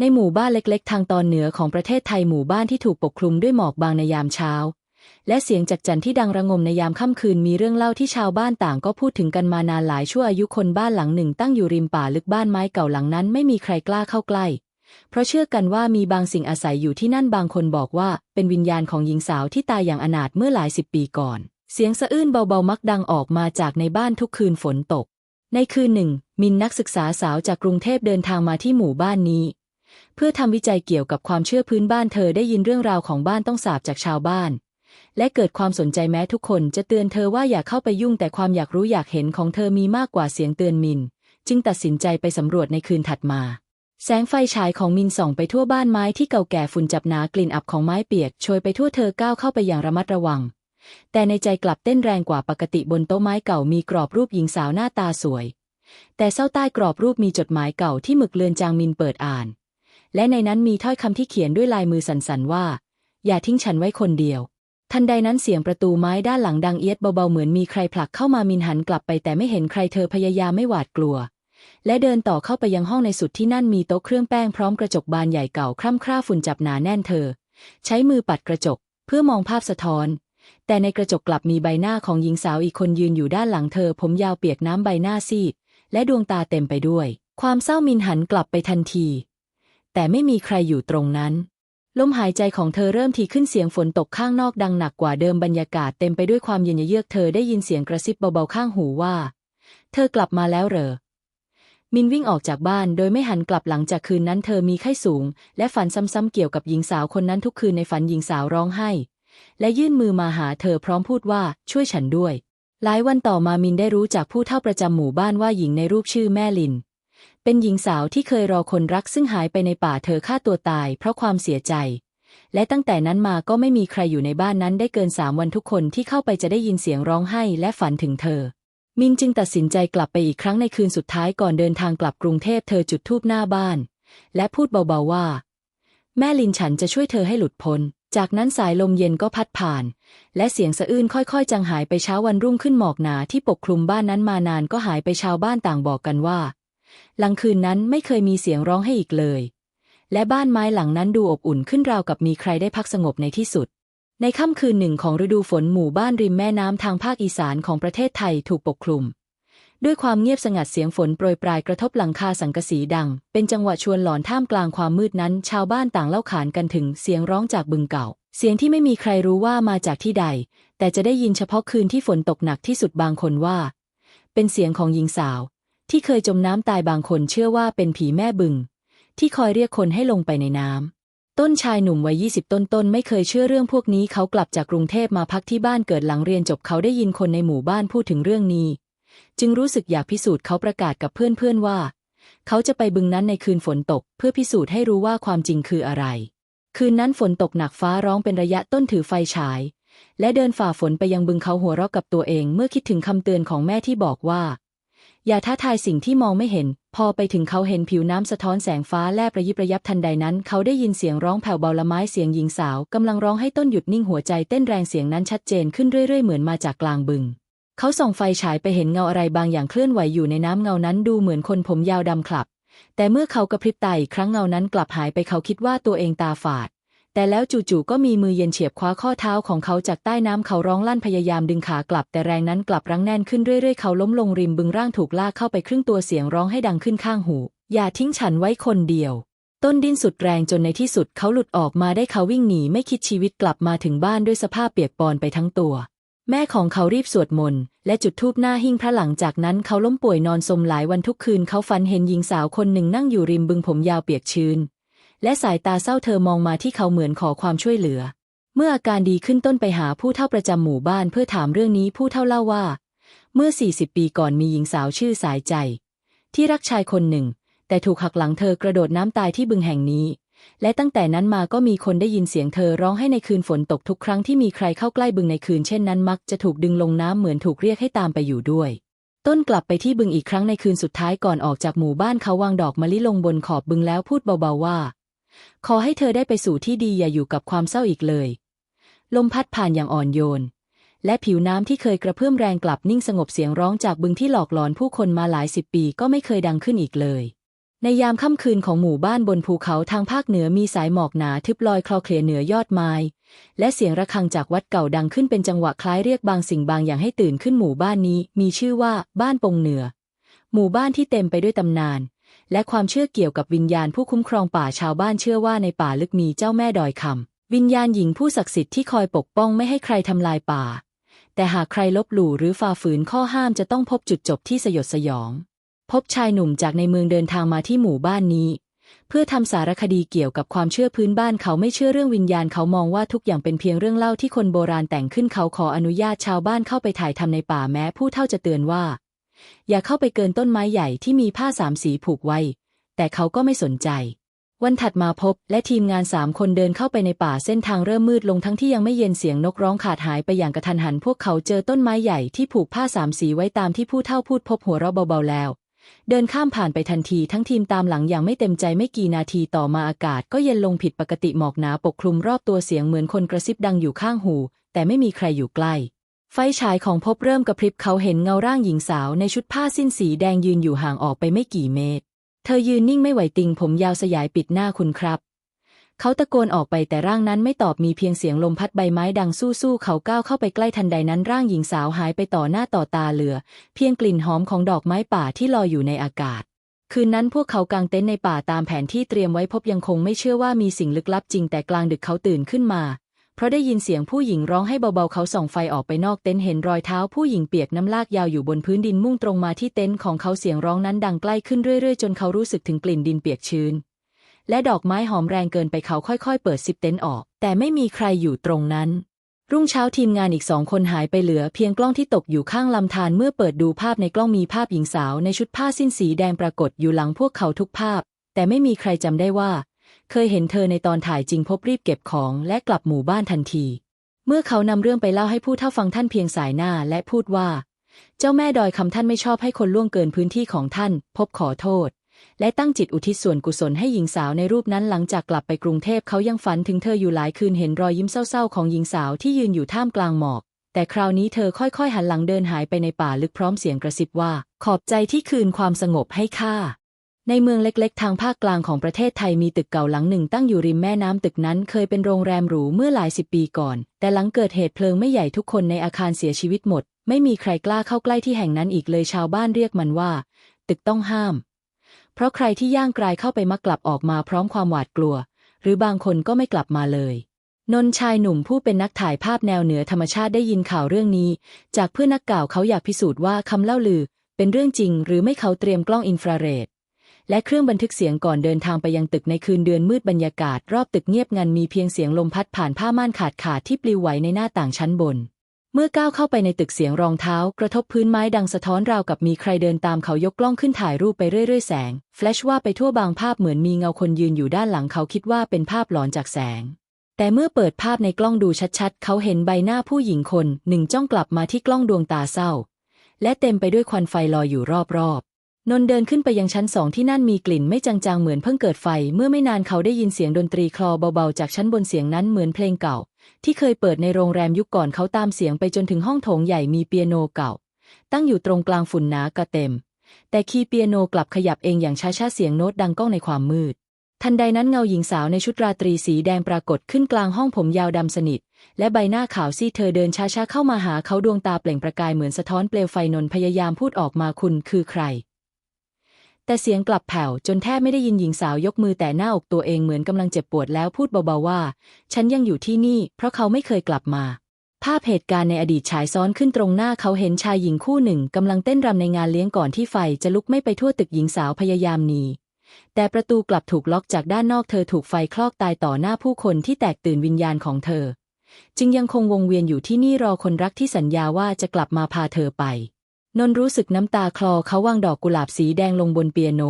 ในหมู่บ้านเล็กๆ ทางตอนเหนือของประเทศไทยหมู่บ้านที่ถูกปกคลุมด้วยหมอกบางในยามเช้า และเสียงจักจั่นที่ดังระงมในยามค่ำคืนมีเรื่องเล่าที่ชาวบ้านต่างก็พูดถึงกันมานานหลายชั่วอายุคนบ้านหลังหนึ่ง ตั้งอยู่ริมป่าลึกบ้านไม้เก่าหลังนั้นไม่มีใครกล้าเข้าใกล้ เพราะเชื่อกันว่ามีบางสิ่งอาศัยอยู่ที่นั่นบางคนบอกว่า เป็นวิญญาณของหญิงสาวที่ตายอย่างอนาถเมื่อหลายสิบปีก่อน เสียงสะอื้นเบาๆมักดังออกมาจากในบ้านทุกคืนฝนตก ในคืนหนึ่ง มินนักศึกษาสาวจากกรุงเทพเดินทางมาที่หมู่บ้านนี้ เพื่อทำวิจัยเกี่ยวกับความเชื่อพื้นบ้านเธอได้ยินเรื่องราวของบ้านต้องสาบจากชาวบ้าน และเกิดความสนใจแม้ทุกคนจะเตือนเธอว่าอย่าเข้าไปยุ่งแต่ความอยากรู้อยากเห็นของเธอมีมากกว่าเสียงเตือนมิน จึงตัดสินใจไปสำรวจในคืนถัดมา แสงไฟฉายของมินส่องไปทั่วบ้านไม้ที่เก่าแก่ฝุ่นจับหนากลิ่นอับของไม้เปียกโชยไปทั่วเธอก้าวเข้าไปอย่างระมัดระวัง แต่ในใจกลับเต้นแรงกว่าปกติบนโต๊ะไม้เก่ามีกรอบรูปหญิงสาวหน้าตาสวยแต่เส้าใต้กรอบรูปมีจดหมายเก่าที่หมึกเลือนจางมินเปิดอ่าน และในนั้นมีถ้อยคำที่เขียนด้วยลายมือสั่นๆว่า อย่าทิ้งฉันไว้คนเดียว ทันใดนั้นเสียงประตูไม้ด้านหลังดังเอียดเบาๆเหมือนมีใครผลักเข้ามามินหันกลับไปแต่ไม่เห็นใครเธอพยายามไม่หวาดกลัว และเดินต่อเข้าไปยังห้องในสุดที่นั่นมีโต๊ะเครื่องแป้งพร้อมกระจกบานใหญ่เก่าคร่ำคร่าฝุ่นจับหนาแน่นเธอ ใช้มือปัดกระจก เพื่อมองภาพสะท้อน แต่ในกระจกกลับมีใบหน้าของหญิงสาวอีกคนยืนอยู่ด้านหลังเธอ ผมยาวเปียกน้ำใบหน้าซีดและดวงตาเต็มไปด้วย ความเศร้ามินหันกลับไปทันที แต่ไม่มีใครอยู่ตรงนั้น ลมหายใจของเธอเริ่มทีขึ้นเสียงฝนตกข้างนอกดังหนักกว่าเดิมบรรยากาศเต็มไปด้วยความเย็นเยือกเธอได้ยินเสียงกระซิบเบาๆข้างหูว่า เธอกลับมาแล้วเหรอ มินวิ่งออกจากบ้านโดยไม่หันกลับหลังจากคืนนั้นเธอมีไข้สูง และฝันซ้ำๆเกี่ยวกับหญิงสาวคนนั้นทุกคืนในฝันหญิงสาวร้องไห้ และยื่นมือมาหาเธอพร้อมพูดว่าช่วยฉันด้วย หลายวันต่อมามินได้รู้จากผู้เฒ่าประจำหมู่บ้านว่าหญิงในรูปชื่อแม่ลิน เป็นหญิงสาวที่เคยรอคนรักซึ่งหายไปในป่าเธอฆ่าตัวตายเพราะความเสียใจ และตั้งแต่นั้นมาก็ไม่มีใครอยู่ในบ้านนั้นได้เกินสามวันทุกคนที่เข้าไปจะได้ยินเสียงร้องไห้และฝันถึงเธอ มินจึงตัดสินใจกลับไปอีกครั้งในคืนสุดท้ายก่อนเดินทางกลับกรุงเทพเธอจุดธูปหน้าบ้าน และพูดเบาๆว่า แม่ลินฉันจะช่วยเธอให้หลุดพ้นจากนั้นสายลมเย็นก็พัดผ่าน และเสียงสะอื้นค่อยๆ จางหายไปเช้าวันรุ่งขึ้นหมอกหนาที่ปกคลุมบ้านนั้นมานานก็หายไปชาวบ้านต่างบอกกันว่า หลังคืนนั้นไม่เคยมีเสียงร้องให้อีกเลย และบ้านไม้หลังนั้นดูอบอุ่นขึ้นราวกับมีใครได้พักสงบในที่สุด ในค่ำคืนหนึ่งของฤดูฝนหมู่บ้านริมแม่น้ำทางภาคอีสานของประเทศไทยถูกปกคลุม ด้วยความเงียบสงัดเสียงฝนโปรยปลายกระทบหลังคาสังกะสีดัง เป็นจังหวะชวนหลอนท่ามกลางความมืดนั้น ชาวบ้านต่างเล่าขานกันถึงเสียงร้องจากบึงเก่า เสียงที่ไม่มีใครรู้ว่ามาจากที่ใด แต่จะได้ยินเฉพาะคืนที่ฝนตกหนักที่สุดบางคนว่า เป็นเสียงของหญิงสาว ที่เคยจมน้ำตายบางคนเชื่อว่าเป็นผีแม่บึง ที่คอยเรียกคนให้ลงไปในน้ำ ต้นชายหนุ่มวัยยี่สิบต้นๆ ไม่เคยเชื่อเรื่องพวกนี้เขากลับจากกรุงเทพมาพักที่บ้านเกิดหลังเรียนจบเขาได้ยินคนในหมู่บ้านพูดถึงเรื่องนี้ จึงรู้สึกอยากพิสูจน์เขาประกาศกับเพื่อนๆว่า เขาจะไปบึงนั้นในคืนฝนตก เพื่อพิสูจน์ให้รู้ว่าความจริงคืออะไร คืนนั้นฝนตกหนักฟ้าร้องเป็นระยะต้นถือไฟฉาย และเดินฝ่าฝนไปยังบึงเขาหัวเราะกับตัวเอง เมื่อคิดถึงคำเตือนของแม่ที่บอกว่า อย่าท้าทายสิ่งที่มองไม่เห็น พอไปถึงเขาเห็นผิวน้ำสะท้อนแสงฟ้าแลบระยิบระยับทันใดนั้น เขาได้ยินเสียงร้องแผ่วเบาละไม้เสียงหญิงสาวกำลังร้องให้ต้นหยุดนิ่งหัวใจเต้นแรงเสียงนั้นชัดเจนขึ้นเรื่อยๆ เหมือนมาจากกลางบึง เขาส่องไฟฉายไปเห็นเงาอะไรบางอย่างเคลื่อนไหวอยู่ในน้ำเงานั้นดูเหมือนคนผมยาวดำคลับ แต่เมื่อเขากระพริบตาอีกครั้งเงานั้นกลับหายไปเขาคิดว่าตัวเองตาฝาด แต่แล้วจู่ๆก็มีมือเย็นเฉียบคว้าข้อเท้าของเขาจากใต้น้ำเขาร้องลั่นพยายามดึงขากลับ แต่แรงนั้นกลับรั้งแน่นขึ้นเรื่อยๆเขาล้มลงริมบึงร่างถูกลากเข้าไปครึ่งตัวเสียงร้องให้ดังขึ้นข้างหู อย่าทิ้งฉันไว้คนเดียว ต้นดิ้นสุดแรงจนในที่สุดเขาหลุดออกมาได้เขาวิ่งหนีไม่คิดชีวิตกลับมาถึงบ้านด้วยสภาพเปียกปอนไปทั้งตัว แม่ของเขารีบสวดมนต์และจุดธูปหน้าหิ้งพระหลังจากนั้นเขาล้มป่วยนอนสมหลายวันทุกคืนเขาฝันเห็นหญิงสาวคนหนึ่งนั่งอยู่ริมบึงผมยาวเปียกชื้น และสายตาเศร้าเธอมองมาที่เขาเหมือนขอความช่วยเหลือ เมื่ออาการดีขึ้นต้นไปหาผู้เฒ่าประจำหมู่บ้านเพื่อถามเรื่องนี้ผู้เฒ่าเล่าว่า เมื่อ 40 ปีก่อนมีหญิงสาวชื่อสายใจ ที่รักชายคนหนึ่ง แต่ถูกหักหลังเธอกระโดดน้ำตายที่บึงแห่งนี้ และตั้งแต่นั้นมาก็มีคนได้ยินเสียงเธอร้องให้ในคืนฝนตกทุกครั้งที่มีใครเข้าใกล้บึงในคืนเช่นนั้นมักจะถูกดึงลงน้ำเหมือนถูกเรียกให้ตามไปอยู่ด้วยต้นกลับไปที่บึงอีกครั้งในคืนสุดท้ายก่อนออกจากหมู่บ้านเขาวางดอกมะลิลงบนขอบบึงแล้วพูดเบาๆว่า ขอให้เธอได้ไปสู่ที่ดีอย่าอยู่กับความเศร้าอีกเลย ลมพัดผ่านอย่างอ่อนโยน และผิวน้ำที่เคยกระเพื่อมแรงกลับนิ่งสงบเสียงร้องจากบึงที่หลอกหลอนผู้คนมาหลายสิบปีก็ไม่เคยดังขึ้นอีกเลย ในยามค่ำคืนของหมู่บ้านบนภูเขาทางภาคเหนือมีสายหมอกหนาทึบลอยคลอเคลียเหนือยอดไม้ และเสียงระฆังจากวัดเก่าดังขึ้นเป็นจังหวะคล้ายเรียกบางสิ่งบางอย่างให้ตื่นขึ้นหมู่บ้านนี้ มีชื่อว่าบ้านปงเหนือ หมู่บ้านที่เต็มไปด้วยตำนาน และความเชื่อเกี่ยวกับวิญญาณผู้คุ้มครองป่าชาวบ้านเชื่อว่าในป่าลึกมีเจ้าแม่ดอยคำวิญญาณหญิงผู้ศักดิ์สิทธิ์ที่คอยปกป้องไม่ให้ใครทำลายป่า แต่หากใครลบหลู่หรือฝ่าฝืนข้อห้ามจะต้องพบจุดจบที่สยดสยอง พบชายหนุ่มจากในเมืองเดินทางมาที่หมู่บ้านนี้ เพื่อทำสารคดีเกี่ยวกับความเชื่อพื้นบ้านเขาไม่เชื่อเรื่องวิญญาณเขามองว่าทุกอย่างเป็นเพียงเรื่องเล่าที่คนโบราณแต่งขึ้นเขาขออนุญาตชาวบ้านเข้าไปถ่ายทำในป่าแม้ผู้เฒ่าจะเตือนว่า อย่าเข้าไปเกินต้นไม้ใหญ่ที่มีผ้าสามสีผูกไว้ แต่เขาก็ไม่สนใจ วันถัดมาพบและทีมงานสามคนเดินเข้าไปในป่าเส้นทางเริ่มมืดลงทั้งที่ยังไม่เย็นเสียงนกร้องขาดหายไปอย่างกระทันหัน พวกเขาเจอต้นไม้ใหญ่ที่ผูกผ้าสามสีไว้ตามที่ผู้เฒ่าพูดพบหัวเราะเบาๆแล้ว เดินข้ามผ่านไปทันทีทั้งทีมตามหลังอย่างไม่เต็มใจไม่กี่นาทีต่อมาอากาศ ก็เย็นลงผิดปกติหมอกหนาปกคลุมรอบตัวเสียงเหมือนคนกระซิบดังอยู่ข้างหู แต่ไม่มีใครอยู่ใกล้ ไฟฉายของพบเริ่มกระพริบเขาเห็นเงาร่างหญิงสาวในชุดผ้าสิ้นสีแดงยืนอยู่ห่างออกไปไม่กี่เมตร เธอยืนนิ่งไม่ไหวติงผมยาวสยายปิดหน้าคุณครับ เขาตะโกนออกไปแต่ร่างนั้นไม่ตอบมีเพียงเสียงลมพัดใบไม้ดังสู้ๆเขาก้าวเข้าไปใกล้ทันใดนั้นร่างหญิงสาวหายไปต่อหน้าต่อตาเหลือ เพียงกลิ่นหอมของดอกไม้ป่าที่ลอยอยู่ในอากาศ คืนนั้นพวกเขากางเต็นท์ในป่าตามแผนที่เตรียมไว้พบยังคงไม่เชื่อว่ามีสิ่งลึกลับจริงแต่กลางดึกเขาตื่นขึ้นมา เพราะได้ยินเสียงผู้หญิงร้องให้เบาๆ เขาส่องไฟออกไปนอกเต็นท์เห็นรอยเท้าผู้หญิงเปียกน้ำลากยาวอยู่บนพื้นดินมุ่งตรงมาที่เต็นท์ของเขาเสียงร้องนั้นดังใกล้ขึ้นเรื่อยๆ จนเขารู้สึกถึงกลิ่นดินเปียกชื้น และดอกไม้หอมแรงเกินไปเขาค่อยๆ เปิดซิปเต็นท์ออก แต่ไม่มีใครอยู่ตรงนั้น รุ่งเช้าทีมงานอีกสองคนหายไปเหลือ เพียงกล้องที่ตกอยู่ข้างลำธารเมื่อเปิดดูภาพในกล้องมีภาพหญิงสาวในชุดผ้าสิ้นสีแดงปรากฏอยู่หลังพวกเขาทุกภาพ แต่ไม่มีใครจำได้ว่า เคยเห็นเธอในตอนถ่ายจริงพบรีบเก็บของและกลับหมู่บ้านทันที เมื่อเขานำเรื่องไปเล่าให้ผู้เฒ่าฟังท่านเพียงสายหน้าและพูดว่า เจ้าแม่ดอยคำท่านไม่ชอบให้คนล่วงเกินพื้นที่ของท่าน พบขอโทษ และตั้งจิตอุทิศส่วนกุศลให้หญิงสาวในรูปนั้นหลังจากกลับไปกรุงเทพเขายังฝันถึงเธออยู่หลายคืนเห็นรอยยิ้มเศร้าๆของหญิงสาวที่ยืนอยู่ท่ามกลางหมอก แต่คราวนี้เธอค่อยๆ หันหลังเดินหายไปในป่าลึกพร้อมเสียงกระซิบว่า ขอบใจที่คืนความสงบให้ข้า ในเมืองเล็กๆ ทางภาคกลางของประเทศไทยมีตึกเก่าหลังหนึ่งตั้งอยู่ริมแม่น้ำตึกนั้นเคยเป็นโรงแรมหรูเมื่อหลายสิบปีก่อน แต่หลังเกิดเหตุเพลิงไม่ใหญ่ทุกคนในอาคารเสียชีวิตหมด ไม่มีใครกล้าเข้าใกล้ที่แห่งนั้นอีกเลยชาวบ้านเรียกมันว่า ตึกต้องห้าม เพราะใครที่ย่างกรายเข้าไปมักกลับออกมาพร้อมความหวาดกลัว หรือบางคนก็ไม่กลับมาเลยนนท์ชายหนุ่มผู้เป็นนักถ่ายภาพแนวเหนือธรรมชาติได้ยินข่าวเรื่องนี้ จากเพื่อนนักข่าวเขาอยากพิสูจน์ว่าคำเล่าลือ เป็นเรื่องจริง หรือไม่เขาเตรียมกล้องอินฟราเรด และเครื่องบันทึกเสียงก่อนเดินทางไปยังตึกในคืนเดือนมืดบรรยากาศ รอบตึกเงียบงันมีเพียงเสียงลมพัดผ่านผ้าม่านขาดขาดที่ปลิวไหวในหน้าต่างชั้นบน เมื่อก้าวเข้าไปในตึกเสียงรองเท้า กระทบพื้นไม้ดังสะท้อนราวกับมีใครเดินตามเขายกกล้องขึ้นถ่ายรูปไปเรื่อยๆแสงแฟลชว่าไปทั่วบางภาพเหมือนมีเงาคนยืนอยู่ด้านหลังเขาคิดว่าเป็นภาพหลอนจากแสงแต่เมื่อเปิดภาพในกล้องดูชัดๆ เขาเห็นใบหน้าผู้หญิงคนหนึ่งจ้องกลับมาที่กล้องดวงตาเศร้า และเต็มไปด้วยควันไฟลอยอยู่รอบๆ นนเดินขึ้นไปยังชั้นสองที่นั่นมีกลิ่นไม่จางๆเหมือนเพิ่งเกิดไฟ เมื่อไม่นานเขาได้ยินเสียงดนตรีคลอเบาๆ จากชั้นบนเสียงนั้นเหมือนเพลงเก่า ที่เคยเปิดในโรงแรมยุคก่อนเขาตามเสียงไปจนถึงห้องโถงใหญ่มีเปียโนเก่า ตั้งอยู่ตรงกลางฝุ่นหนากระเต็ม แต่คีย์เปียโนกลับขยับเองอย่างช้าๆเสียงโน้ตดังก้องในความมืด ทันใดนั้นเงาหญิงสาวในชุดราตรีสีแดงปรากฏขึ้นกลางห้องผมยาวดำสนิท และใบหน้าขาวซีเธอเดินช้าๆเข้ามาหาเขาดวงตาเปล่งประกายเหมือนสะท้อนเปลวไฟนนพยายามพูดออกมาคุณคือใคร แต่เสียงกลับแผ่วจนแทบไม่ได้ยินหญิงสาวยกมือแต่หน้าอกตัวเองเหมือนกำลังเจ็บปวดแล้วพูดเบาๆว่า ฉันยังอยู่ที่นี่ เพราะเขาไม่เคยกลับมา ภาพเหตุการณ์ในอดีตฉายซ้อนขึ้นตรงหน้าเขาเห็นชายหญิงคู่หนึ่งกำลังเต้นรำในงานเลี้ยงก่อนที่ไฟจะลุกไม่ไปทั่วตึกหญิงสาวพยายามหนีแต่ประตูกลับถูกล็อกจากด้านนอกเธอถูกไฟคลอกตายต่อหน้าผู้คนที่แตกตื่นวิญญาณของเธอ จึงยังคงวงเวียนอยู่ที่นี่รอคนรักที่สัญญาว่าจะกลับมาพาเธอไป นนรู้สึกน้ำตาคลอเขาวางดอกกุหลาบสีแดงลงบนเปียโน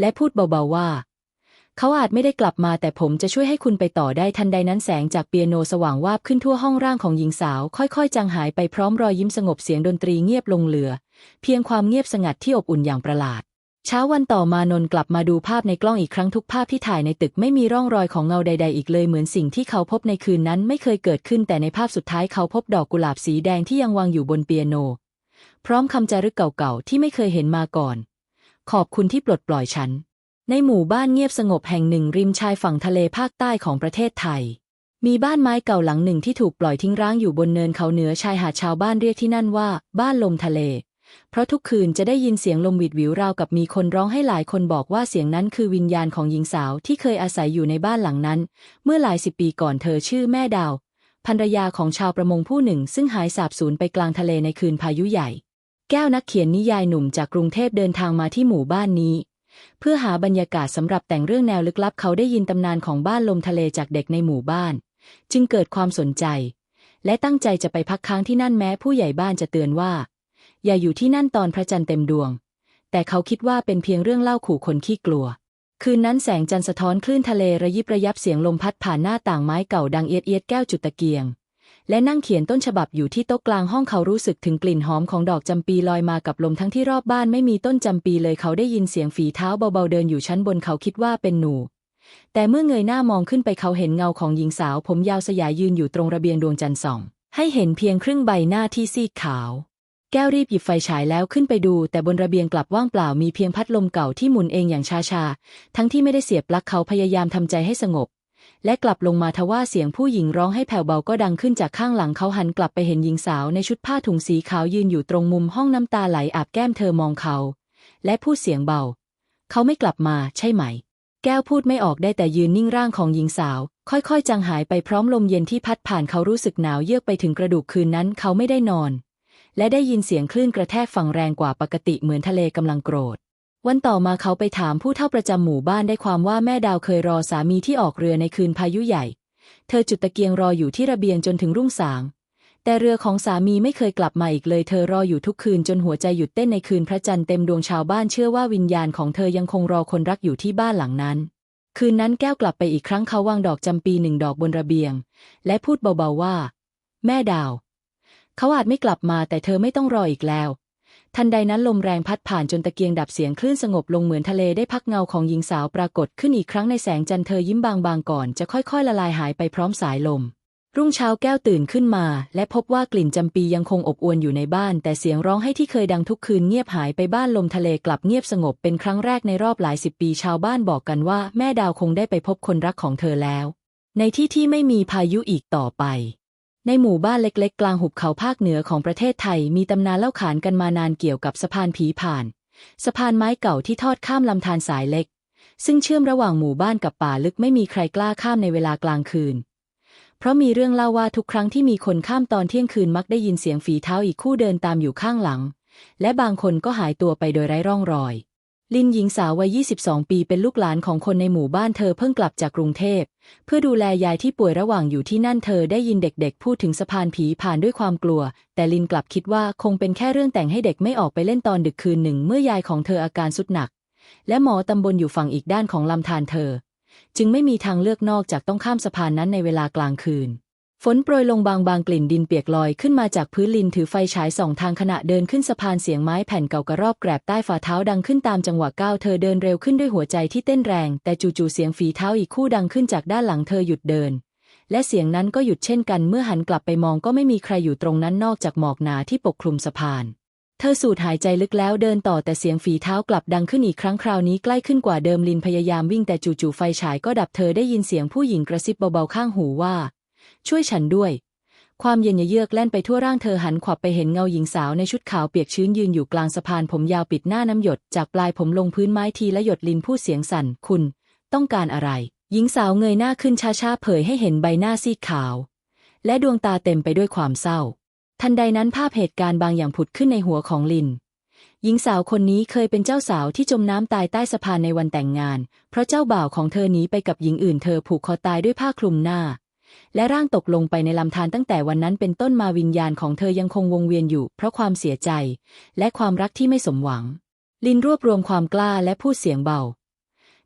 และพูดเบาๆว่า เขาอาจไม่ได้กลับมาแต่ผมจะช่วยให้คุณไปต่อได้ทันใดนั้นแสงจากเปียโนสว่างวาบขึ้นทั่วห้องร่างของหญิงสาว ค่อยๆ จางหายไปพร้อมรอยยิ้มสงบเสียงดนตรีเงียบลงเหลือ เพียงความเงียบสงัดที่อบอุ่นอย่างประหลาดเช้าวันต่อมานนกลับมาดูภาพในกล้องอีกครั้งทุกภาพที่ถ่ายในตึกไม่มีร่องรอยของเงาใด ๆ อีกเลยเหมือนสิ่งที่เขาพบในคืนนั้นไม่เคยเกิดขึ้นแต่ในภาพสุดท้ายเขาพบดอกกุหลาบสีแดงที่ยังวางอยู่บนเปียโน พร้อมคำจารึกเก่าๆ ที่ไม่เคยเห็นมาก่อน ขอบคุณที่ปลดปล่อยฉัน ในหมู่บ้านเงียบสงบแห่งหนึ่งริมชายฝั่งทะเลภาคใต้ของประเทศไทย มีบ้านไม้เก่าหลังหนึ่งที่ถูกปล่อยทิ้งร้างอยู่บนเนินเขาเหนือชายหาดชาวบ้านเรียกที่นั่นว่า บ้านลมทะเล เพราะทุกคืนจะได้ยินเสียงลมหวิดหวิวราวกับมีคนร้องให้หลายคนบอกว่าเสียงนั้นคือวิญญาณของหญิงสาวที่เคยอาศัยอยู่ในบ้านหลังนั้น เมื่อหลายสิบปีก่อนเธอชื่อแม่ดาวภรรยาของชาวประมงผู้หนึ่งซึ่งหายสาบสูญไปกลางทะเลในคืนพายุใหญ่ แก้วนักเขียนนิยายหนุ่มจากกรุงเทพเดินทางมาที่หมู่บ้านนี้ เพื่อหาบรรยากาศสำหรับแต่งเรื่องแนวลึกลับเขาได้ยินตำนานของบ้านลมทะเลจากเด็กในหมู่บ้าน จึงเกิดความสนใจ และตั้งใจจะไปพักค้างที่นั่นแม้ผู้ใหญ่บ้านจะเตือนว่า อย่าอยู่ที่นั่นตอนพระจันทร์เต็มดวง แต่เขาคิดว่าเป็นเพียงเรื่องเล่าขู่คนขี้กลัว คืนนั้นแสงจันทร์สะท้อนคลื่นทะเลระยิบระยับเสียงลมพัดผ่านหน้าต่างไม้เก่าดังเอียดเอียดแก้วจุดตะเกียง และนั่งเขียนต้นฉบับอยู่ที่โต๊ะกลางห้องเขารู้สึกถึงกลิ่นหอมของดอกจำปีลอยมากับลมทั้งที่รอบบ้านไม่มีต้นจำปีเลยเขาได้ยินเสียงฝีเท้าเบาๆเดินอยู่ชั้นบนเขาคิดว่าเป็นหนู แต่เมื่อเงยหน้ามองขึ้นไปเขาเห็นเงาของหญิงสาว ผมยาวสยายยืนอยู่ตรงระเบียงดวงจันทร์ส่อง ให้เห็นเพียงครึ่งใบหน้าที่ซีดขาว แก้วรีบหยิบไฟฉายแล้วขึ้นไปดู แต่บนระเบียงกลับว่างเปล่ามีเพียงพัดลมเก่าที่หมุนเองอย่างช้าๆทั้งที่ไม่ได้เสียบปลั๊กเขาพยายามทำใจให้สงบ และกลับลงมาทว่าเสียงผู้หญิงร้องให้แผ่วเบาก็ดังขึ้นจากข้างหลังเขาหันกลับไปเห็นหญิงสาวในชุดผ้าถุงสีขาวยืนอยู่ตรงมุมห้องน้ำตาไหลอาบแก้มเธอมองเขา และพูดเสียงเบา เขาไม่กลับมาใช่ไหม แก้วพูดไม่ออกได้แต่ยืนนิ่งร่างของหญิงสาว ค่อยๆ จางหายไปพร้อมลมเย็นที่พัดผ่านเขารู้สึกหนาวเยือกไปถึงกระดูกคืนนั้นเขาไม่ได้นอน และได้ยินเสียงคลื่นกระแทกฝั่งแรงกว่าปกติเหมือนทะเลกำลังโกรธ วันต่อมาเขาไปถามผู้เฒ่าประจำหมู่บ้านได้ความว่าแม่ดาวเคยรอสามีที่ออกเรือในคืนพายุใหญ่ เธอจุดตะเกียงรออยู่ที่ระเบียงจนถึงรุ่งสาง แต่เรือของสามีไม่เคยกลับมาอีกเลย เธอรออยู่ทุกคืนจนหัวใจหยุดเต้นในคืนพระจันทร์เต็มดวงชาวบ้านเชื่อว่าวิญญาณของเธอยังคงรอคนรักอยู่ที่บ้านหลังนั้น คืนนั้นแก้วกลับไปอีกครั้งเขาวางดอกจำปีหนึ่งดอกบนระเบียง และพูดเบาๆว่า แม่ดาว เขาอาจไม่กลับมาแต่เธอไม่ต้องรออีกแล้ว ทันใดนั้นลมแรงพัดผ่านจนตะเกียงดับเสียงคลื่นสงบลงเหมือนทะเลได้พักเงาของหญิงสาวปรากฏขึ้นอีกครั้งในแสงจันทร์เธอยิ้มบางๆก่อนจะค่อยๆ ละลายหายไปพร้อมสายลม รุ่งเช้าแก้วตื่นขึ้นมา และพบว่ากลิ่นจำปียังคงอบอวลอยู่ในบ้าน แต่เสียงร้องให้ที่เคยดังทุกคืนเงียบหายไปบ้านลมทะเลกลับเงียบสงบเป็นครั้งแรกในรอบหลายสิบปีชาวบ้านบอกกันว่า แม่ดาวคงได้ไปพบคนรักของเธอแล้ว ในที่ที่ไม่มีพายุอีกต่อไป ในหมู่บ้านเล็กๆ กลางหุบเขาภาคเหนือของประเทศไทยมีตำนานเล่าขานกันมานานเกี่ยวกับสะพานผีผ่าน สะพานไม้เก่าที่ทอดข้ามลำธารสายเล็ก ซึ่งเชื่อมระหว่างหมู่บ้านกับป่าลึกไม่มีใครกล้าข้ามในเวลากลางคืน เพราะมีเรื่องเล่าว่าทุกครั้งที่มีคนข้ามตอนเที่ยงคืนมักได้ยินเสียงฝีเท้าอีกคู่เดินตามอยู่ข้างหลัง และบางคนก็หายตัวไปโดยไร้ร่องรอย ลินหญิงสาววัย 22 ปีเป็นลูกหลานของคนในหมู่บ้านเธอเพิ่งกลับจากกรุงเทพ เพื่อดูแลยายที่ป่วยระหว่างอยู่ที่นั่นเธอได้ยินเด็กๆ พูดถึงสะพานผีผ่านด้วยความกลัว แต่ลินกลับคิดว่าคงเป็นแค่เรื่องแต่งให้เด็กไม่ออกไปเล่นตอนดึกคืนหนึ่ง เมื่อยายของเธออาการสุดหนัก และหมอตำบลอยู่ฝั่งอีกด้านของลำธารเธอ จึงไม่มีทางเลือกนอกจากต้องข้ามสะพานนั้นในเวลากลางคืน ฝนโปรยลงบางบางกลิ่นดินเปียกลอยขึ้นมาจากพื้นลินถือไฟฉายส่องทางขณะเดินขึ้นสะพานเสียงไม้แผ่นเก่ากระรอบแกรบใต้ฝ่าเท้าดังขึ้นตามจังหวะก้าวเธอเดินเร็วขึ้นด้วยหัวใจที่เต้นแรง แต่จู่ๆเสียงฝีเท้าอีกคู่ดังขึ้นจากด้านหลังเธอหยุดเดิน และเสียงนั้นก็หยุดเช่นกันเมื่อหันกลับไปมองก็ไม่มีใครอยู่ตรงนั้นนอกจากหมอกหนาที่ปกคลุมสะพาน เธอสูดหายใจลึกแล้วเดินต่อแต่เสียงฝีเท้ากลับดังขึ้นอีกครั้งคราวนี้ใกล้ขึ้นกว่าเดิมลินพยายามวิ่งแต่จู่ๆไฟฉายก็ดับเธอได้ยินเสียงผู้หญิงกระซิบเบาๆข้างหูว่า ช่วยฉันด้วย ความเย็นเยือกแล่นไปทั่วร่างเธอหันขวับไปเห็นเงาหญิงสาวในชุดขาวเปียกชื้นยืนอยู่กลางสะพานผมยาวปิดหน้าน้ำหยดจากปลายผมลงพื้นไม้ทีและหยดลินพูดเสียงสั่น คุณ ต้องการอะไร หญิงสาวเงยหน้าขึ้นช้าๆเผยให้เห็นใบหน้าซีดขาว และดวงตาเต็มไปด้วยความเศร้า ทันใดนั้นภาพเหตุการณ์บางอย่างผุดขึ้นในหัวของลินหญิงสาวคนนี้เคยเป็นเจ้าสาวที่จมน้ำตายใต้สะพานในวันแต่งงาน เพราะเจ้าบ่าวของเธอหนีไปกับหญิงอื่นเธอผูกคอตายด้วยผ้าคลุมหน้า และร่างตกลงไปในลำธารตั้งแต่วันนั้นเป็นต้นมาวิญญาณของเธอยังคงวงเวียนอยู่ เพราะความเสียใจ และความรักที่ไม่สมหวัง ลินรวบรวมความกล้าและพูดเสียงเบา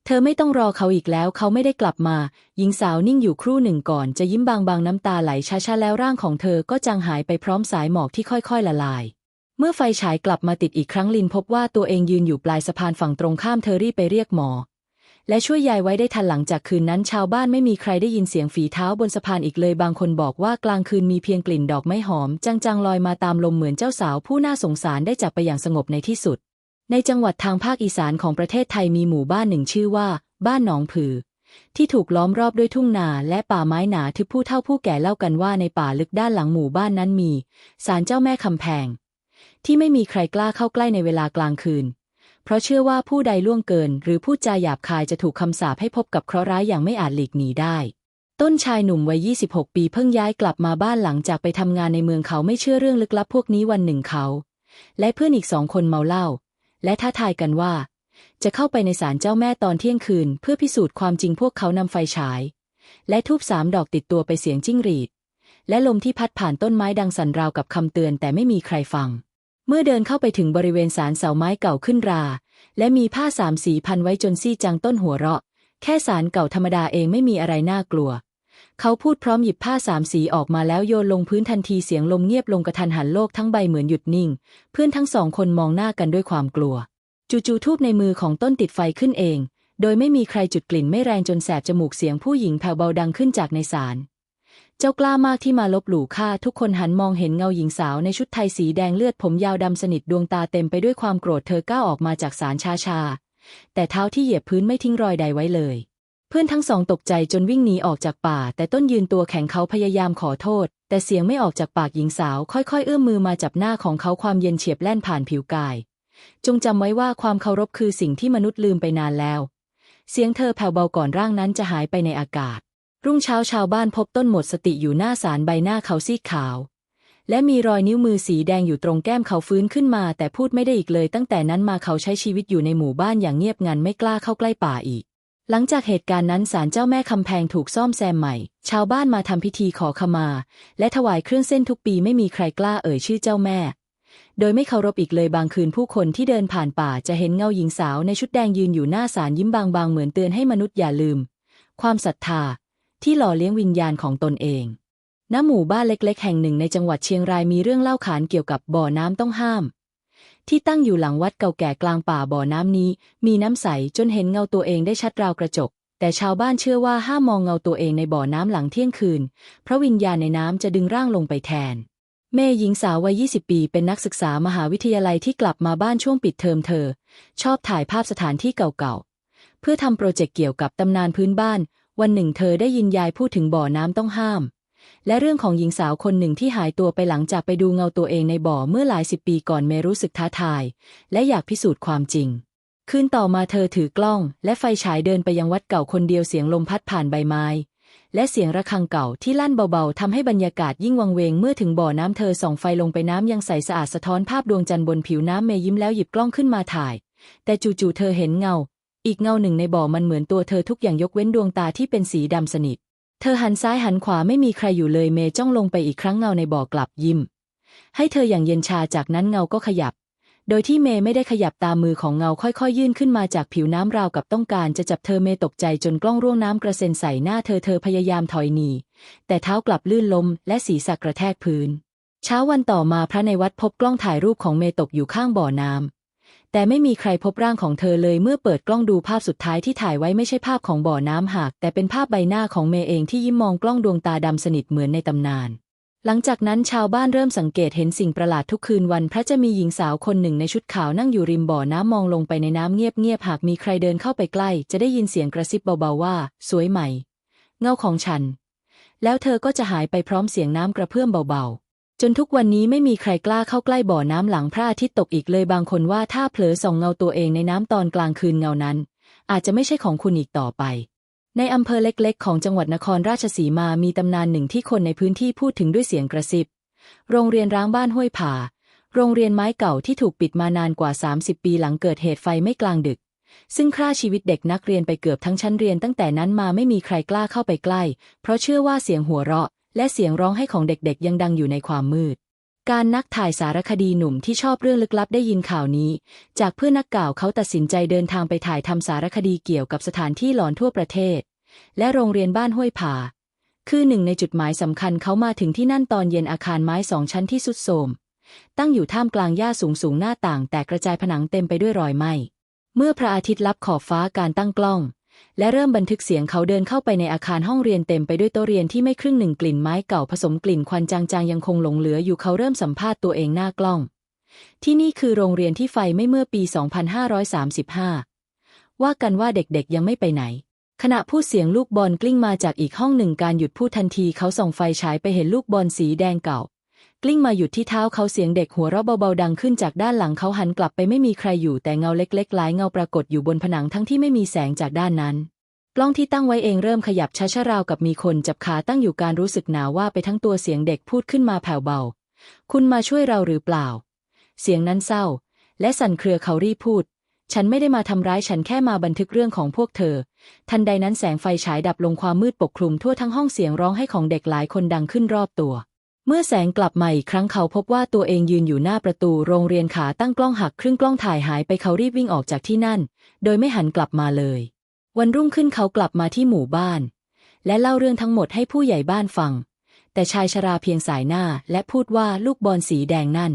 เธอไม่ต้องรอเขาอีกแล้ว เขาไม่ได้กลับมา หญิงสาวนิ่งอยู่ครู่หนึ่งก่อน จะยิ้มบางๆน้ำตาไหลช้าๆแล้วร่างของเธอก็จางหายไปพร้อมสายหมอกที่ค่อยๆละลายเมื่อไฟฉายกลับมาติดอีกครั้งลินพบว่าตัวเองยืนอยู่ปลายสะพานฝั่งตรงข้ามเธอรีบไปเรียกหมอ และช่วยยายไว้ได้ทันหลังจากคืนนั้นชาวบ้านไม่มีใครได้ยินเสียงฝีเท้าบนสะพานอีกเลย บางคนบอกว่ากลางคืนมีเพียงกลิ่นดอกไม้หอม จางๆลอยมาตามลมเหมือนเจ้าสาวผู้น่าสงสารได้จากไปอย่างสงบในที่สุด ในจังหวัดทางภาคอีสานของประเทศไทยมีหมู่บ้านหนึ่งชื่อว่า บ้านหนองผือ ที่ถูกล้อมรอบด้วยทุ่งนาและป่าไม้หนาทึบผู้เฒ่าผู้แก่เล่ากันว่าในป่าลึกด้านหลังหมู่บ้านนั้นมีศาลเจ้าแม่คำแพง ที่ไม่มีใครกล้าเข้าใกล้ในเวลากลางคืน เพราะเชื่อว่าผู้ใดล่วงเกิน หรือพูดจาหยาบคายจะถูกคำสาปให้พบกับเคราะห์ร้ายอย่างไม่อาจหลีกหนีได้ ต้นชายหนุ่มวัย 26 ปีเพิ่งย้ายกลับมาบ้านหลังจากไปทำงานในเมืองเขาไม่เชื่อเรื่องลึกลับพวกนี้วันหนึ่งเขา และเพื่อนอีกสองคนเมาเหล้าและท้าทายกันว่า จะเข้าไปในศาลเจ้าแม่ตอนเที่ยงคืน เพื่อพิสูจน์ความจริงพวกเขานำไฟฉาย และทูบสามดอกติดตัวไปเสียงจิ้งหรีด และลมที่พัดผ่านต้นไม้ดังสั่นราวกับคำเตือนแต่ไม่มีใครฟัง เมื่อเดินเข้าไปถึงบริเวณศาลเสาไม้เก่าขึ้นรา และมีผ้าสามสีพันไว้จนซี่จังต้นหัวเราะ แค่ศาลเก่าธรรมดาเองไม่มีอะไรน่ากลัว เขาพูดพร้อมหยิบผ้าสามสีออกมาแล้วโยนลงพื้นทันทีเสียงลมเงียบลงกระทันหันโลกทั้งใบเหมือนหยุดนิ่ง เพื่อนทั้งสองคนมองหน้ากันด้วยความกลัว จู่ๆทูบในมือของต้นติดไฟขึ้นเอง โดยไม่มีใครจุดกลิ่นไม่แรงจนแสบจมูกเสียงผู้หญิงแผ่วเบาดังขึ้นจากในศาล เจ้ากล้ามากที่มาลบหลู่ข้าทุกคนหันมองเห็นเงาหญิงสาวในชุดไทยสีแดงเลือดผมยาวดำสนิทดวงตาเต็มไปด้วยความโกรธเธอก้าวออกมาจากศาลชาชา แต่เท้าที่เหยียบพื้นไม่ทิ้งรอยใดไว้เลย เพื่อนทั้งสองตกใจจนวิ่งหนีออกจากป่า แต่ต้นยืนตัวแข็งเขาพยายามขอโทษ แต่เสียงไม่ออกจากปากหญิงสาว ค่อยๆ เอื้อมมือมาจับหน้าของเขาความเย็นเฉียบแล่นผ่านผิวกาย จงจำไว้ว่าความเคารพคือสิ่งที่มนุษย์ลืมไปนานแล้ว เสียงเธอแผ่วเบาก่อนร่างนั้นจะหายไปในอากาศ รุ่งเช้าชาวบ้านพบต้นหมดสติอยู่หน้าศาลใบหน้าเขาซีดขาว และมีรอยนิ้วมือสีแดงอยู่ตรงแก้มเขาฟื้นขึ้นมา แต่พูดไม่ได้อีกเลย ตั้งแต่นั้นมาเขาใช้ชีวิตอยู่ในหมู่บ้านอย่างเงียบงันไม่กล้าเข้าใกล้ป่าอีก หลังจากเหตุการณ์นั้นศาลเจ้าแม่คำแพงถูกซ่อมแซมใหม่ ชาวบ้านมาทำพิธีขอขมา และถวายเครื่องเส้นทุกปีไม่มีใครกล้าเอ่ยชื่อเจ้าแม่โดยไม่เคารพอีกเลยบางคืนผู้คนที่เดินผ่านป่าจะเห็นเงาหญิงสาวในชุดแดงยืนอยู่หน้าศาลยิ้มบางๆ เหมือนเตือนให้มนุษย์อย่าลืม ความศรัทธา ที่หล่อเลี้ยงวิญญาณของตนเอง ณ หมู่บ้านเล็กๆ แห่งหนึ่งในจังหวัดเชียงรายมีเรื่องเล่าขานเกี่ยวกับบ่อน้ำต้องห้าม ที่ตั้งอยู่หลังวัดเก่าแก่กลางป่าบ่อน้ำนี้ มีน้ำใสจนเห็นเงาตัวเองได้ชัดราวกระจก แต่ชาวบ้านเชื่อว่าห้ามมองเงาตัวเองในบ่อน้ำหลังเที่ยงคืน เพราะวิญญาณในน้ำจะดึงร่างลงไปแทนเมย์หญิงสาววัย 20 ปี เป็นนักศึกษามหาวิทยาลัยที่กลับมาบ้านช่วงปิดเทอมเธอ ชอบถ่ายภาพสถานที่เก่าๆ เพื่อทำโปรเจกต์เกี่ยวกับตำนานพื้นบ้าน วันหนึ่งเธอได้ยินยายพูดถึงบ่อน้ำต้องห้าม และเรื่องของหญิงสาวคนหนึ่งที่หายตัวไปหลังจากไปดูเงาตัวเองในบ่อเมื่อหลายสิบปีก่อนเมรู้สึกท้าทาย และอยากพิสูจน์ความจริง คืนต่อมาเธอถือกล้อง และไฟฉายเดินไปยังวัดเก่าคนเดียวเสียงลมพัดผ่านใบไม้และเสียงระฆังเก่าที่ลั่นเบาๆทำให้บรรยากาศยิ่งวังเวงเมื่อถึงบ่อน้ำเธอส่องไฟลงไปน้ำยังใสสะอาดสะท้อนภาพดวงจันทร์บนผิวน้ำเมยิ้มแล้วหยิบกล้องขึ้นมาถ่าย แต่จู่ๆเธอเห็นเงา อีกเงาหนึ่งในบ่อมันเหมือนตัวเธอทุกอย่างยกเว้นดวงตาที่เป็นสีดำสนิท เธอหันซ้ายหันขวาไม่มีใครอยู่เลยเมจ้องลงไปอีกครั้งเงาในบ่อกลับยิ้ม ให้เธออย่างเย็นชาจากนั้นเงาก็ขยับ โดยที่เมย์ไม่ได้ขยับตามมือของเงาค่อยๆ ยื่นขึ้นมาจากผิวน้ำราวกับต้องการจะจับเธอเมย์ตกใจจนกล้องร่วงน้ำกระเซ็นใส่หน้าเธอเธอพยายามถอยหนีแต่เท้ากลับลื่นล้มและศีรษะกระแทกพื้น เช้าวันต่อมาพระในวัดพบกล้องถ่ายรูปของเมย์ตกอยู่ข้างบ่อน้ำ แต่ไม่มีใครพบร่างของเธอเลยเมื่อเปิดกล้องดูภาพสุดท้ายที่ถ่ายไว้ไม่ใช่ภาพของบ่อน้ำหากแต่เป็นภาพใบหน้าของเมย์เองที่ยิ้มมองกล้องดวงตาดำสนิทเหมือนในตำนาน หลังจากนั้นชาวบ้านเริ่มสังเกตเห็นสิ่งประหลาดทุกคืนวัน พระจะมีหญิงสาวคนหนึ่งในชุดขาวนั่งอยู่ริมบ่อน้ำมองลงไปในน้ำเงียบๆหากมีใครเดินเข้าไปใกล้ จะได้ยินเสียงกระซิบเบาๆว่า สวยไหมเงาของฉัน แล้วเธอก็จะหายไปพร้อมเสียงน้ำกระเพื่อมเบาๆ จนทุกวันนี้ไม่มีใครกล้าเข้าใกล้บ่อน้ำหลังพระอาทิตย์ตกอีกเลยบางคนว่าถ้าเผลอส่องเงาตัวเองในน้ำตอนกลางคืนเงานั้น อาจจะไม่ใช่ของคุณอีกต่อไป ในอำเภอเล็กๆ ของจังหวัดนครราชสีมามีตำนานหนึ่งที่คนในพื้นที่พูดถึงด้วยเสียงกระซิบ โรงเรียนร้างบ้านห้วยผา โรงเรียนไม้เก่าที่ถูกปิดมานานกว่า 30 ปีหลังเกิดเหตุไฟไม่กลางดึก ซึ่งฆ่าชีวิตเด็กนักเรียนไปเกือบทั้งชั้นเรียนตั้งแต่นั้นมาไม่มีใครกล้าเข้าไปใกล้ เพราะเชื่อว่าเสียงหัวเราะ และเสียงร้องไห้ของเด็กๆ ยังดังอยู่ในความมืด การนักถ่ายสารคดีหนุ่มที่ชอบเรื่องลึกลับได้ยินข่าวนี้ จากเพื่อนนักข่าวเขาตัดสินใจเดินทางไปถ่ายทำสารคดีเกี่ยวกับสถานที่หลอนทั่วประเทศ และโรงเรียนบ้านห้วยผา คือหนึ่งในจุดหมายสำคัญเขามาถึงที่นั่นตอนเย็นอาคารไม้สองชั้นที่สุดโทรมตั้งอยู่ท่ามกลางหญ้าสูงสูงหน้าต่าง แตกกระจายผนังเต็มไปด้วยรอยไหม้เมื่อพระอาทิตย์ลับขอบฟ้าการตั้งกล้อง และเริ่มบันทึกเสียงเขาเดินเข้าไปในอาคารห้องเรียนเต็มไปด้วยโต๊ะเรียนที่ไม่ครึ่งหนึ่งกลิ่นไม้เก่าผสมกลิ่นควันจางๆยังคงหลงเหลืออยู่เขาเริ่มสัมภาษณ์ตัวเองหน้ากล้อง ที่นี่คือโรงเรียนที่ไฟไม่เมื่อปี 2535 ว่ากันว่าเด็กๆยังไม่ไปไหน ขณะพูดเสียงลูกบอลกลิ้งมาจากอีกห้องหนึ่งการหยุดพูดทันทีเขาส่องไฟฉายไปเห็นลูกบอลสีแดงเก่า กลิ้งมาหยุดที่เท้าเขาเสียงเด็กหัวเราะเบาๆดังขึ้นจากด้านหลังเขาหันกลับไปไม่มีใครอยู่แต่เงาเล็กๆหลายเงาปรากฏอยู่บนผนังทั้งที่ไม่มีแสงจากด้านนั้น กล้องที่ตั้งไว้เองเริ่มขยับช้าๆราวกับมีคนจับขาตั้งอยู่การรู้สึกหนาวว่าไปทั้งตัวเสียงเด็กพูดขึ้นมาแผ่วเบา คุณมาช่วยเราหรือเปล่า เสียงนั้นเศร้า และสั่นเครือเขารีบพูด ฉันไม่ได้มาทำร้ายฉันแค่มาบันทึกเรื่องของพวกเธอ ทันใดนั้นแสงไฟฉายดับลงความมืดปกคลุมทั่วทั้งห้องเสียงร้องให้ของเด็กหลายคนดังขึ้นรอบตัว เมื่อแสงกลับมาอีกครั้งเขาพบว่าตัวเองยืนอยู่หน้าประตูโรงเรียนขาตั้งกล้องหักครึ่งกล้องถ่ายหายไปเขารีบวิ่งออกจากที่นั่น โดยไม่หันกลับมาเลย วันรุ่งขึ้นเขากลับมาที่หมู่บ้าน และเล่าเรื่องทั้งหมดให้ผู้ใหญ่บ้านฟัง แต่ชายชราเพียงสายหน้าและพูดว่าลูกบอลสีแดงนั่น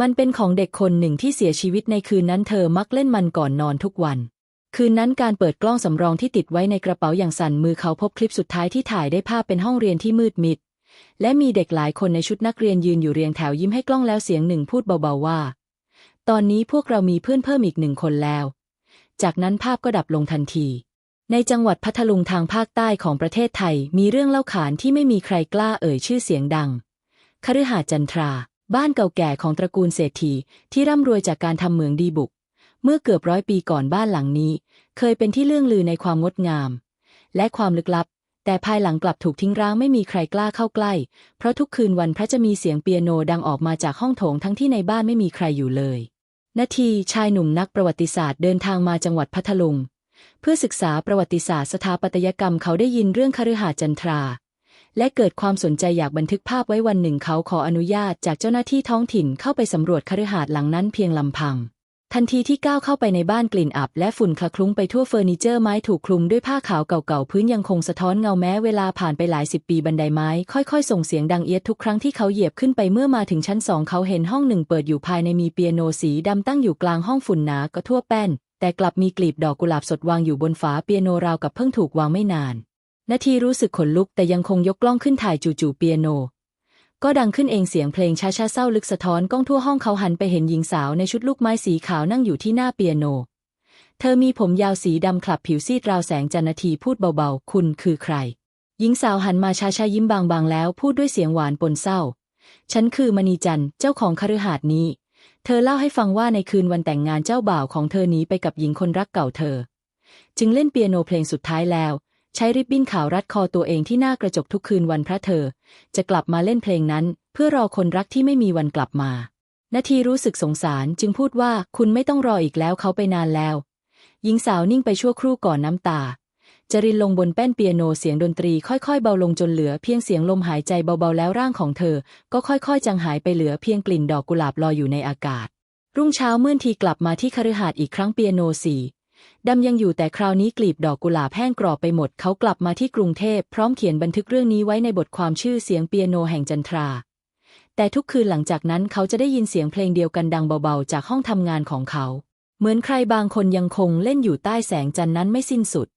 มันเป็นของเด็กคนหนึ่งที่เสียชีวิตในคืนนั้นเธอมักเล่นมันก่อนนอนทุกวันคืนนั้นการเปิดกล้องสำรองที่ติดไว้ในกระเป๋าอย่างสั่นมือเขาพบคลิปสุดท้ายที่ถ่ายได้ภาพเป็นห้องเรียนที่มืดมิด และมีเด็กหลายคนในชุดนักเรียนยืนอยู่เรียงแถวยิ้มให้กล้องแล้วเสียงหนึ่งพูดเบาๆว่า ตอนนี้พวกเรามีเพื่อนเพิ่มอีกหนึ่งคนแล้ว จากนั้นภาพก็ดับลงทันที ในจังหวัดพัทลุงทางภาคใต้ของประเทศไทยมีเรื่องเล่าขานที่ไม่มีใครกล้าเอ่ยชื่อเสียงดังคฤหาสน์จันทรา บ้านเก่าแก่ของตระกูลเศรษฐีที่ร่ำรวยจากการทำเหมืองดีบุก เมื่อเกือบร้อยปีก่อนบ้านหลังนี้ เคยเป็นที่เลื่องลือในความงดงาม และความลึกลับ แต่ภายหลังกลับถูกทิ้งร้างไม่มีใครกล้าเข้าใกล้ เพราะทุกคืนวันพระจะมีเสียงเปียโนดังออกมาจากห้องโถงทั้งที่ในบ้านไม่มีใครอยู่เลยนาทีชายหนุ่มนักประวัติศาสตร์เดินทางมาจังหวัดพัทลุง เพื่อศึกษาประวัติศาสตร์สถาปัตยกรรมเขาได้ยินเรื่องคฤหาสน์จันทรา และเกิดความสนใจอยากบันทึกภาพไว้วันหนึ่งเขาขออนุญาตจากเจ้าหน้าที่ท้องถิ่นเข้าไปสำรวจคฤหาสน์หลังนั้นเพียงลำพัง ทันทีที่ก้าวเข้าไปในบ้านกลิ่นอับ และฝุ่นคละคลุ้งไปทั่วเฟอร์นิเจอร์ไม้ถูกคลุมด้วยผ้าขาวเก่าๆพื้นยังคงสะท้อนเงาแม้เวลาผ่านไปหลายสิบปีบันไดไม้ ค่อยๆ ส่งเสียงดังเอียดทุกครั้งที่เขาเหยียบขึ้นไปเมื่อมาถึงชั้นสองเขาเห็นห้องหนึ่งเปิดอยู่ภายในมีเปียโนสีดำตั้งอยู่กลางห้องฝุ่นหนาก็ทั่วแป้น แต่กลับมีกลีบดอกกุหลาบสดวางอยู่บนฝาเปียโนราวกับเพิ่งถูกวางไม่นานนาทีรู้สึกขนลุกแต่ยังคงยกกล้องขึ้นถ่ายจู่ๆเปียโน ก็ดังขึ้นเองเสียงเพลงช้าๆเศร้าลึกสะท้อนกล้องทั่วห้องเขาหันไปเห็นหญิงสาวในชุดลูกไม้สีขาวนั่งอยู่ที่หน้าเปียโน เธอมีผมยาวสีดำคลับผิวซีดราวแสงจันททีพูดเบาๆ คุณคือใคร หญิงสาวหันมาช้าๆยิ้มบางๆแล้วพูดด้วยเสียงหวานปนเศร้า ฉันคือมณีจันทร์เจ้าของคฤหาสน์นี้ เธอเล่าให้ฟังว่าในคืนวันแต่งงานเจ้าบ่าวของเธอหนีไปกับหญิงคนรักเก่าเธอ จึงเล่นเปียโนเพลงสุดท้ายแล้ว ใช้ริบบิ้นขาวรัดคอตัวเองที่หน้ากระจกทุกคืนวันพระเธอ จะกลับมาเล่นเพลงนั้น เพื่อรอคนรักที่ไม่มีวันกลับมา นาทีรู้สึกสงสารจึงพูดว่าคุณไม่ต้องรออีกแล้วเขาไปนานแล้ว หญิงสาวนิ่งไปชั่วครู่ก่อนน้ำตาจรินลงบนแป้นเปียโนเสียงดนตรีค่อยๆเบาลงจนเหลือเพียงเสียงลมหายใจเบาๆแล้วร่างของเธอ ก็ค่อยๆจางหายไปเหลือเพียงกลิ่นดอกกุหลาบลอยอยู่ในอากาศ รุ่งเช้าเมื่อทีกลับมาที่คฤหาสน์อีกครั้งเปียโนสี ดำยังอยู่แต่คราวนี้กลีบดอกกุหลาบแห้งกรอบไปหมด เขากลับมาที่กรุงเทพพร้อมเขียนบันทึกเรื่องนี้ไว้ในบทความชื่อเสียงเปียโนแห่งจันทรา แต่ทุกคืนหลังจากนั้นเขาจะได้ยินเสียงเพลงเดียวกันดังเบาๆ จากห้องทำงานของเขา เหมือนใครบางคนยังคงเล่นอยู่ใต้แสงจันทร์นั้นไม่สิ้นสุด